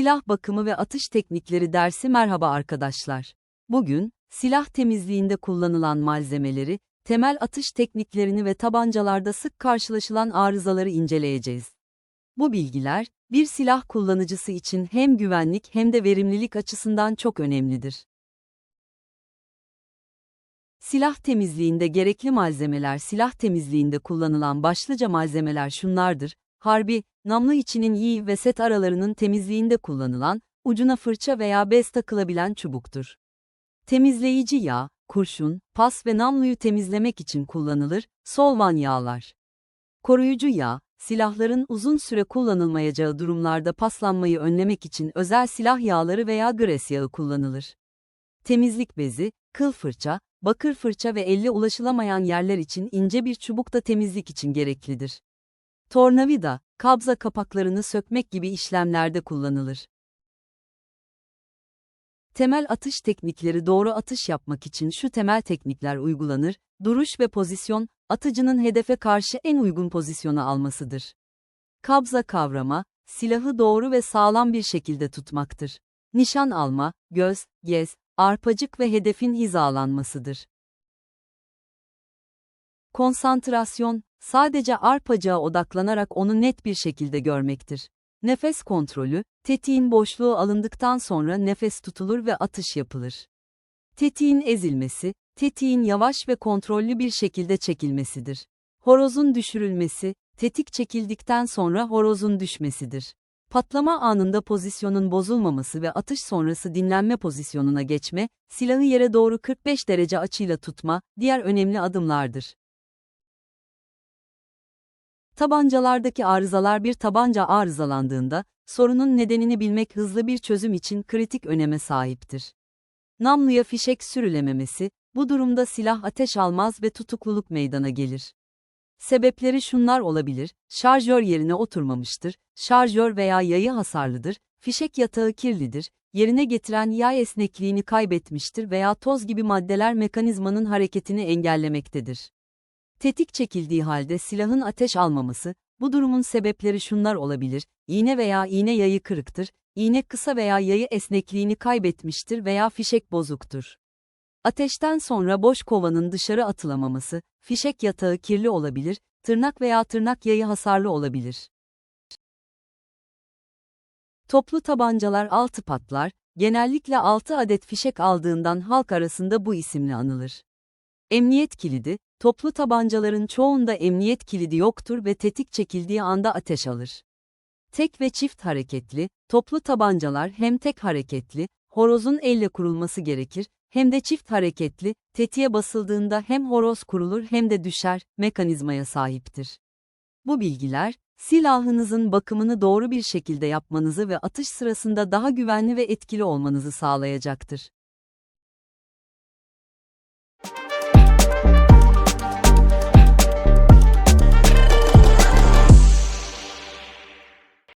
Silah bakımı ve atış teknikleri dersi merhaba arkadaşlar. Bugün, silah temizliğinde kullanılan malzemeleri, temel atış tekniklerini ve tabancalarda sık karşılaşılan arızaları inceleyeceğiz. Bu bilgiler, bir silah kullanıcısı için hem güvenlik hem de verimlilik açısından çok önemlidir. Silah temizliğinde gerekli malzemeler Silah temizliğinde kullanılan başlıca malzemeler şunlardır. Harbi, namlu içinin iyi ve set aralarının temizliğinde kullanılan, ucuna fırça veya bez takılabilen çubuktur. Temizleyici yağ, kurşun, pas ve namluyu temizlemek için kullanılır, solvan yağlar. Koruyucu yağ, silahların uzun süre kullanılmayacağı durumlarda paslanmayı önlemek için özel silah yağları veya gres yağı kullanılır. Temizlik bezi, kıl fırça, bakır fırça ve elle ulaşılamayan yerler için ince bir çubuk da temizlik için gereklidir. Tornavida, kabza kapaklarını sökmek gibi işlemlerde kullanılır. Temel atış teknikleri doğru atış yapmak için şu temel teknikler uygulanır, duruş ve pozisyon, atıcının hedefe karşı en uygun pozisyonu almasıdır. Kabza kavrama, silahı doğru ve sağlam bir şekilde tutmaktır. Nişan alma, göz, gez, arpacık ve hedefin hizalanmasıdır. Konsantrasyon, sadece arpacığa odaklanarak onu net bir şekilde görmektir. Nefes kontrolü, tetiğin boşluğu alındıktan sonra nefes tutulur ve atış yapılır. Tetiğin ezilmesi, tetiğin yavaş ve kontrollü bir şekilde çekilmesidir. Horozun düşürülmesi, tetik çekildikten sonra horozun düşmesidir. Patlama anında pozisyonun bozulmaması ve atış sonrası dinlenme pozisyonuna geçme, silahı yere doğru 45 derece açıyla tutma, diğer önemli adımlardır. Tabancalardaki arızalar bir tabanca arızalandığında, sorunun nedenini bilmek hızlı bir çözüm için kritik öneme sahiptir. Namluya fişek sürülememesi, bu durumda silah ateş almaz ve tutukluluk meydana gelir. Sebepleri şunlar olabilir, şarjör yerine oturmamıştır, şarjör veya yayı hasarlıdır, fişek yatağı kirlidir, yerine getiren yay esnekliğini kaybetmiştir veya toz gibi maddeler mekanizmanın hareketini engellemektedir. Tetik çekildiği halde silahın ateş almaması, bu durumun sebepleri şunlar olabilir, iğne veya iğne yayı kırıktır, iğne kısa veya yayı esnekliğini kaybetmiştir veya fişek bozuktur. Ateşten sonra boş kovanın dışarı atılamaması, fişek yatağı kirli olabilir, tırnak veya tırnak yayı hasarlı olabilir. Toplu tabancalar altı patlar, genellikle 6 adet fişek aldığından halk arasında bu isimle anılır. Emniyet kilidi, toplu tabancaların çoğunda emniyet kilidi yoktur ve tetik çekildiği anda ateş alır. Tek ve çift hareketli, toplu tabancalar hem tek hareketli, horozun elle kurulması gerekir, hem de çift hareketli, tetiğe basıldığında hem horoz kurulur hem de düşer, mekanizmaya sahiptir. Bu bilgiler, silahınızın bakımını doğru bir şekilde yapmanızı ve atış sırasında daha güvenli ve etkili olmanızı sağlayacaktır.